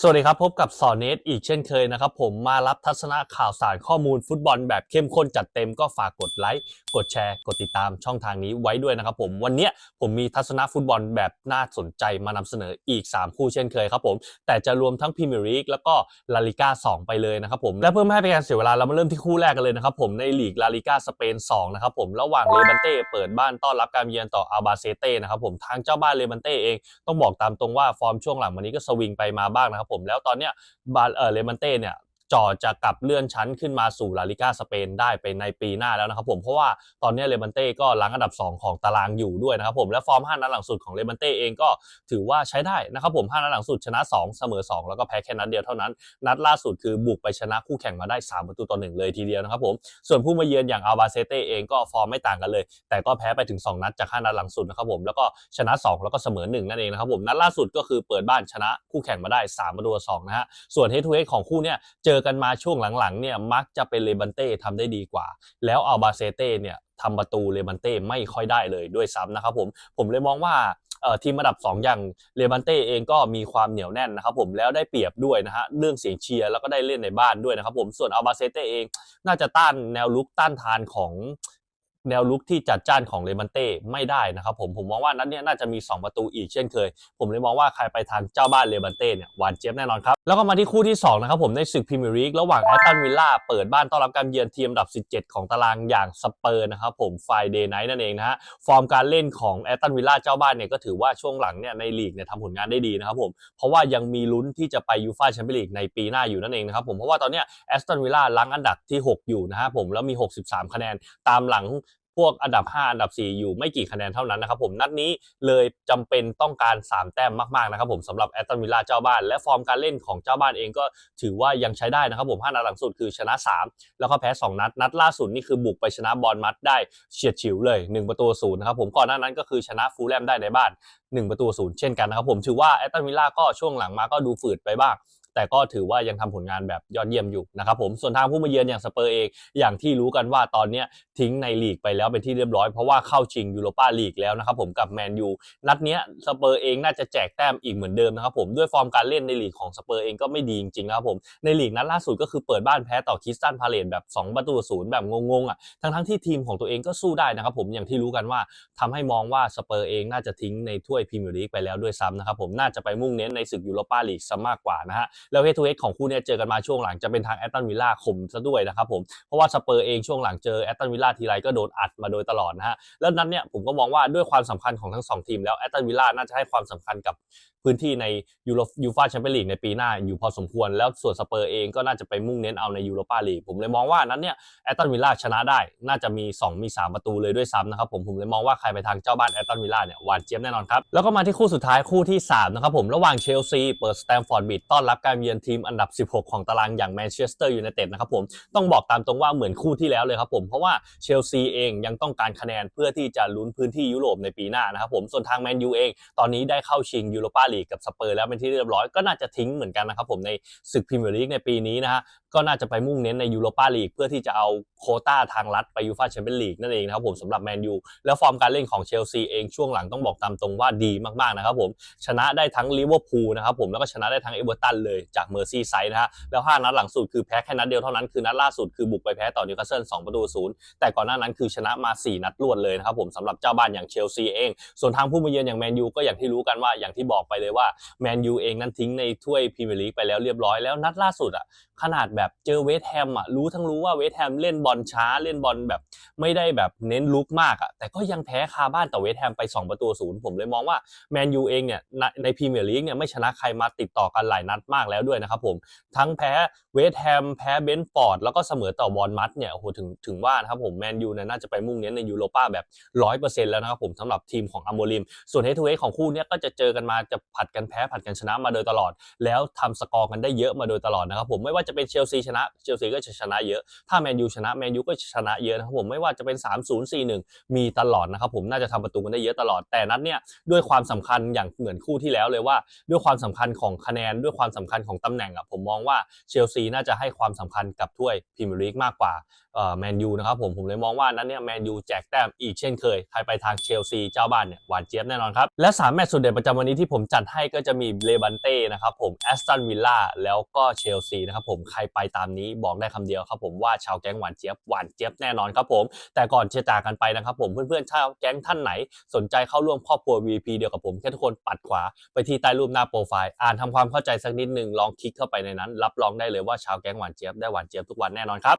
สวัสดีครับ พบกับสอนเนตอีกเช่นเคยนะครับ ผมมารับทัศนะข่าวสารข้อมูลฟุตบอลแบบเข้มข้นจัดเต็มก็ฝากกดไลค์กดแชร์ กดติดตามช่องทางนี้ไว้ด้วยนะครับผมวันนี้ผมมีทัศนะฟุตบอลแบบน่าสนใจมานำเสนออีก 3 คู่เช่นเคยครับผม แต่จะรวมทั้งพรีเมียร์ลีกแล้วก็ลาลิก้า2ไปเลยนะครับผมและเพื่อไม่ให้เป็นการเสียเวลาเรามาเริ่มที่คู่แรกกันเลยนะครับผมในลีกลาลิก้าสเปน2นะครับผมระหว่างเลบันเต้เปิดบ้านต้อนรับการเยือนต่ออาบาเซเต้นะครับผมทางเจ้าบ้านเลบันเต้เองต้องบอกตามตรงว่าฟอร์มช่วงหลังวันนี้ก็สวิงไปมาบ้างนะครับผมแล้วตอนเนี้ยบาเออเลมันเต้เนี่ย จ่อจะกลับเลื่อนชั้นขึ้นมาสู่ลาลิก้าสเปนได้ไปในปีหน้าแล้วนะครับผมเพราะว่าตอนนี้เลมันเต้ก็ล้างอันดับ 2 ของตารางอยู่ด้วยนะครับผมและฟอร์ม5นัดหลังสุดของเลมันเต้เองก็ถือว่าใช้ได้นะครับผม5นัดหลังสุดชนะ 2 เสมอ 2 แล้วก็แพ้แค่นัดเดียวเท่านั้น นัดล่าสุดคือบุกไปชนะคู่แข่งมาได้ 3 ประตูต่อหนึ่งเลยทีเดียวนะครับผมส่วนผู้มาเยือนอย่างอัลบาเซเต้เองก็ฟอร์มไม่ต่างกันเลย แต่ก็แพ้ไปถึง 2 นัดจาก5นัดหลังสุดนะครับผมแล้วก็ชนะ 2 แล้วก็เสมอ 1 นั่นเองนะครับผมนัดล่าสุดก็คือเปิดบ้านชนะคู่แข่งมาได้3ประตูต่อ2นะฮะส่วนเฮดทูเฮดของคู่เนี่ยเจออกันมาช่วงหลังๆเนี่ยมักจะเป็นเลบันเต้ทำได้ดีกว่า แล้วอัลบาเซเต้เนี่ยทำประตูเลบันเต้ไม่ค่อยได้เลยด้วยซ้ำนะครับผมผมเลยมองว่าทีมอันดับ 2 อย่างเลบันเต้เองก็มีความเหนียวแน่นนะครับผมแล้วได้เปรียบด้วยนะฮะเรื่องเสียงเชียร์แล้วก็ได้เล่นในบ้านด้วยนะครับผมส่วนอัลบาเซเต้เองน่าจะต้านแนวลุกต้านทานของแนวลุกที่จัดจ้านของเลมันเต้ไม่ได้นะครับผมผมมองว่านัดเนี้ยน่าจะมี 2 ประตูอีกเช่นเคย ผมเลยมองว่าใครไปทางเจ้าบ้านเลมันเต้เนี่ยหวานเจี๊ยบแน่นอนครับ แล้วก็มาที่คู่ที่2นะครับผมในศึกพรีเมียร์ลีกระหว่างแอตตันวิลล่าเปิดบ้านต้อนรับการเยือนทีมอันดับ 17 ของตารางอย่างสเปอร์นะครับผมไฟเดย์ไนท์นั่นเองนะฮะฟอร์มการเล่นของแอตตันวิลล่าเจ้าบ้านเนี่ยก็ถือว่าช่วงหลังเนี่ยในลีกเนี่ยทำผลงานได้ดีนะครับผมเพราะว่ายังมีลุ้นที่จะไปยูฟ่าแชมเปี้ยนลีกในปีหน้าอยู่นั่นเองนะครับผมเพราะว่าตอนเนี้ยแอสตันวิลล่าล้างอันดับที่ 6 อยู่นะฮะผมแล้วมี 63 คะแนนตามหลัง วกอันดับ 5 อันดับ 4 อยู่ไม่กี่คะแนนเท่านั้นนะครับผมนัดนี้เลยจำเป็นต้องการ 3 แต้มมากๆนะครับผมสำหรับแอตตันวิลล่าเจ้าบ้าน และฟอร์มการเล่นของเจ้าบ้านเองก็ถือว่ายังใช้ได้นะครับผม5นัดหลังสุดคือชนะ 3 แล้วก็แพ้ 2 นัด นัดล่าสุดนี่คือบุกไปชนะบอลมัดได้เฉียดฉิวเลย 1 ประตูศูนย์นะครับผมก่อนหน้านั้นก็คือชนะฟูลแลมได้ในบ้าน 1 ประตูศูนย์เช่นกันนะครับผมถือว่าแอตตันวิลล่าก็ช่วงหลังมาก็ดูฝืดไปบ้าง แต่ก็ถือว่ายังทำผลงานแบบยอดเยี่ยมอยู่นะครับผมส่วนทางผู้มาเยือนอย่างสเปอร์เองอย่างที่รู้กันว่าตอนนี้ทิ้งในลีกไปแล้วเป็นที่เรียบร้อยเพราะว่าเข้าชิงยูโรปาลีกแล้วนะครับผมกับแมนยูนัดเนี้ยสเปอร์เองน่าจะแจกแต้มอีกเหมือนเดิมนะครับผมด้วยฟอร์มการเล่นในลีกของสเปอร์เองก็ไม่ดีจริงๆนะครับผมในลีกนัดล่าสุดก็คือเปิดบ้านแพ้ต่อคิสตันพาเลตแบบ 2 ประตูศูนย์แบบงงๆอะทั้งๆที่ทีมของตัวเองก็สู้ได้นะครับผมอย่างที่รู้กันว่าทำให้มองว่าสเปอร์เองน่าจะทิ้งในถ้วยพรีเมียร์ลีกไปแล้วด้วยซ้ำนะครับผมน่าจะไปมุ่งเน้นในศึกยูโรปาลีกซะมากกว่านะฮะแล้วเฮดทูเฮดของคู่นี้เจอกันมาช่วงหลังจะเป็นทางแอตตันวิลล่าข่มซะด้วยนะครับผมเพราะว่าสเปอร์เองช่วงหลังเจอแอตตันวิลล่าทีไรก็โดนอัดมาโดยตลอดนะฮะแล้วนั้นเนี่ยผมก็มองว่าด้วยความสำคัญของทั้งสองทีมแล้วแอตตันวิลล่าน่าจะให้ความสำคัญกับพื้นที่ในยูโรยูฟาแชมเปี้ยนลีกในปีหน้าอยู่พอสมควร แล้วส่วนสเปอร์เองก็น่าจะไปมุ่งเน้นเอาในยูโรปาลีกผมเลยมองว่านั้นเนี่ยแอตตันวิลล่าชนะได้ น่าจะมี 2 มี 3 ประตูเลยด้วยซ้ำนะครับผมผมเลยมองว่าใครไปทางเจ้าบ้านแอตตันวิลล่าเนี่ยหวานเจี๊ยบแน่นอนครับแล้วก็มาที่คู่สุดท้ายคู่ที่3นะครับผมระหว่างเชลซีเปิดสแตมฟอร์ดบิดต้อนรับการเยือนทีมอันดับ 16 ของตารางอย่างแมนเชสเตอร์ยูไนเต็ดนะครับผมต้องบอกตามตรงว่าเหมือนคู่ที่แล้วเลยครับผมเพราะว่าเชลซีเองยังต้องการคะแนนเพื่อที่จะลุ้นพื้นที่ยุโรปในปีหน้านะครับผมส่วนทางแมนยูเองตอนนี้ได้เข้าชิงยูโรปาลีกกับสเปอร์แล้วเป็นที่เรียบร้อยก็น่าจะทิ้งเหมือนกันนะครับผมในศึกพรีเมียร์ลีกในปีนี้นะฮะก็น่าจะไปมุ่งเน้นในยูโรปาลีกเพื่อที่จะเอาโคต้าทางลัดไปยูฟ่าแชมเปี้ยนลีกนั่นเองนะครับผมสำหรับแมนยูแล้วฟอร์มการเล่นของเชลซีเองช่วงหลังต้องบอกตามตรงว่าดีมากๆนะครับผมชนะได้ทั้งลิเวอร์พูลนะครับผมแล้วก็ชนะได้ทั้งเอเวอร์ตันเลยจากเมอร์ซี่ไซด์นะฮะแล้ว 5 นัดหลังสุดคือแพ้แค่นัดเดียวเท่านั้นคือนัดล่าสุดคือบุกไปแพ้ต่อนิวคาสเซิล2ประตูศูนย์แต่ก่อนหน้านั้นคือชนะมา 4 นัดรวดเลยนะครับผมสำหรับเจ้าบ้านอย่างเชลซีเอง ส่วนทางผู้มาเยือนอย่างแมนยูก็อย่างที่รู้กันว่าอย่างที่บอกไปเลยว่าแมนยูเองนั้นทิ้งในถ้วยพรีเมียร์ลีกไปแล้วเรียบร้อยแล้วนัดล่าสุดอะขนาดแบบเจอเวสแฮมอะรู้ทั้งรู้ว่าเวสแฮมเล่นบอลช้าเล่นบอลแบบไม่ได้แบบเน้นลุกมากอะแต่ก็ยังแพ้คาบ้านต่อเวสแฮมไป 2 ประตูศูนย์ผมเลยมองว่าแมนยูเองเนี่ยในพรีเมียร์ลีกเนี่ยไม่ชนะใครมาติดต่อกันหลายนัดมากแล้วด้วยนะครับผมทั้งแพ้เวสแฮมแพ้เบนฟอร์ดแล้วก็เสมอต่อบอลมัดเนี่ยโอ้โหถึงถึงว่านะครับผมแมนยูเนี่ยน่าจะไปมุ่งเน้นในยูโรป้าแบบร้อยเปอร์เซ็นต์แล้วนะครับผมสำหรับทีมของอัมโมริม ส่วนเฮทูเฮของคู่นี้ก็จะเจอกันมาจะผัดกันแพ้ผัดกันชนะมาโดยตลอด แล้วทำสกอร์กันได้เยอะมาโดยตลอดนะครับผมไม่ว่าจะเป็นเชลซีชนะเชลซีก็จะชนะเยอะถ้าแมนยูชนะแมนยูก็จะชนะเยอะนะครับผมไม่ว่าจะเป็น 3 0 4 1 มีตลอดนะครับผมน่าจะทำประตูกันได้เยอะตลอดแต่นัดเนี้ยด้วยความสำคัญอย่างเหมือนคู่ที่แล้วเลยว่า ด้วยความสำคัญของคะแนนด้วยความสำคัญของตำแหน่งอะผมมองว่าเชลซีน่าจะให้ความสำคัญกับถ้วยพรีเมียร์ลีกมากกว่าแมนยูนะครับผมผมเลยมองว่านั้นเนี่ยแมนยูแจกแต้มอีกเช่นเคยใครไปทางเชลซีเจ้าบ้านเนี่ยหวานเจี๊ยบแน่นอนครับและ3แมตช์สุดเด่นประจำวันนี้ที่ผมจัดให้ก็จะมีเลบันเต้นะครับผมแอสตันวิลล่าแล้วก็เชลซีนะครับผมใครไปตามนี้บอกได้คำเดียวครับผมว่าชาวแก๊งหวานเจี๊ยบหวานเจี๊ยบแน่นอนครับผม แต่ก่อนจะจากกันไปนะครับผมเพื่อนๆชาวแก๊งท่านไหน สนใจเข้าร่วมครอบครัว VP เดียวกับผมแค่ทุกคนปัดขวาไปที่ใต้รูปหน้าโปรไฟล์อ่านทำความเข้าใจสักนิดหนึ่งลองคลิกเข้าไปในนั้น รับรองได้เลยว่าชาวแก๊งหวานเจี๊ยบได้หวานเจี๊ยบทุกวันแน่นอนครับ